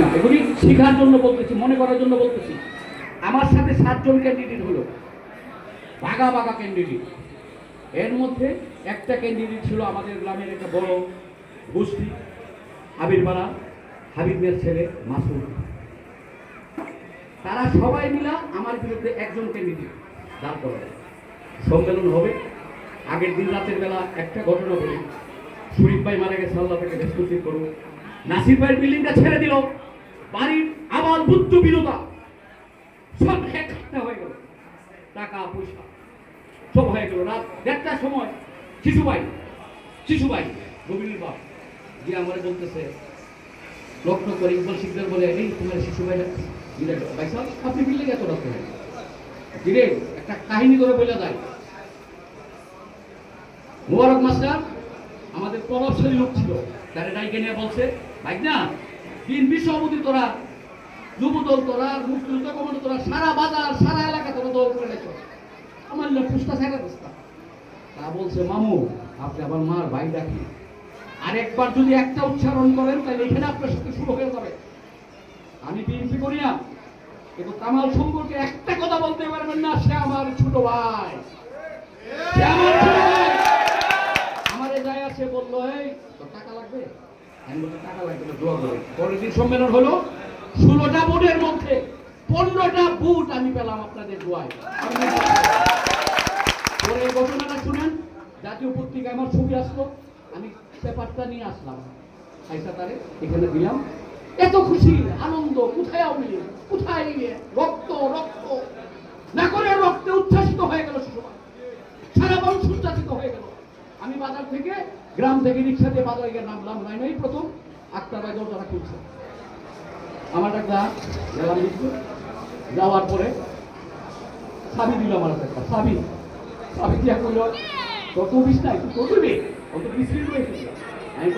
না। এগুলি শেখার জন্য বলতেছি, মনে করার জন্য বলতেছি। আমার সাথে সাতজন ক্যান্ডিডেট হলো। বাঘা বাঘা ক্যান্ডিডেট এর মধ্যে একটা ক্যান্ডিডেট ছিল আমাদের গ্রামের একটা বড় গোষ্ঠী হাবিরপাড়া হাবিব মিয়ার ছেলে মাসুদ। তারা সবাই মিলা আমার বিরুদ্ধে একজন ক্যান্ডিডেট দাঁড় করাবে সম্মেলন হবে। আগের দিন রাতের বেলা একটা ঘটনা বলি শরীফ ভাই মারা গেছে, আল্লাহ তাকে রেসপন্সিভ করুন নাসির ভাইয়ের বিল্ডিংটা ছেড়ে দিল। বাড়ির আবার বুদ্ধ বিরোধা সব হয়ে গেল। টাকা, পয়সা, সব হয়ে গেল। রাত দেড়টার সময় শিশুভাই শিশুভাই রবিনীর বাপ যে আমার বলতেছে লক্ষ্য করে ইকবাল শিকদার বলে, এই তোমার শিশুভাই ভাই সাহেব, আপনি বিল্ডিং এত রাত করে, একটা কাহিনী করে বলে যায়। মোবারক মাস্টার, আমাদের প্রভাবশালী লোক ছিল, তারা ডাইকে নিয়ে বলছে ভাই না বিএনপি সভাপতি তোরা যুব দল তোরা, মুক্তিযুদ্ধ কমান্ডো তোরা, সারা বাজার, সারা এলাকা তোরা দল করে রেখো আমার লোক পুস্তা সাইডা তা বলছে, মামু, আপনি আবার মার ভাই ডাকি। আর একবার যদি একটা উচ্চারণ করেন তাহলে এখানে আপনার সাথে শুরু হয়ে যাবে। আমি বিএনপি করি না। কিন্তু কামাল সম্পর্কে একটা কথা বলতে পারবেন না, সে আমার ছোট ভাই সে আমার ছোট ভাই আমারে যায় আছে বলল এই তোর টাকা লাগবে আমি পরের সম্মেলন হলো, ষোলোটা বুটের মধ্যে পনেরোটা বুট আমি পেলাম আপনাদের দোয়ায়। পরে ঘটনাটা শুনেন, জাতীয় পত্রিকায় আমার ছবি আসলো, আমি পেপারটা নিয়ে আসলাম। আইসা তারে এখানে দিলাম। এত খুশি, আনন্দ, কোথায় আউলি কোথায় ইয়ে রক্ত রক্ত? না করে রক্তে উচ্ছ্বাসিত হয়ে গেল শিশুরা সারা মানুষ উচ্ছ্বাসিত হয়ে গেল। আমি বাজার থেকে গ্রাম থেকে রিক্সা দিয়ে বাজারে গিয়ে নামলাম নাই নাই, প্রথম আক্তার ভাই তারা খুলছে। আমার একটা গেলাম। যাওয়ার পরে সাবি দিল আমার একটা সাবি সাবি দিয়া করল কত বিষ নাই কত বে অত বিষ আমি